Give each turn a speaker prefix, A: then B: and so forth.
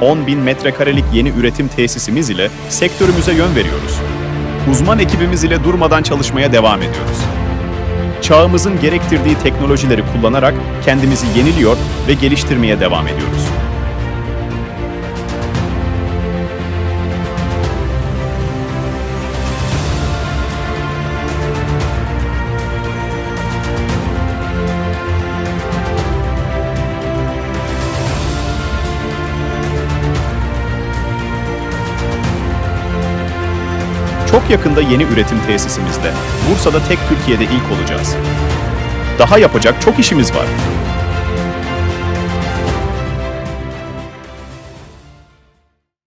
A: 10 bin metrekarelik yeni üretim tesisimiz ile sektörümüze yön veriyoruz. Uzman ekibimiz ile durmadan çalışmaya devam ediyoruz. Çağımızın gerektirdiği teknolojileri kullanarak kendimizi yeniliyor ve geliştirmeye devam ediyoruz. Çok yakında yeni üretim tesisimizde, Bursa'da tek Türkiye'de ilk olacağız. Daha yapacak çok işimiz var.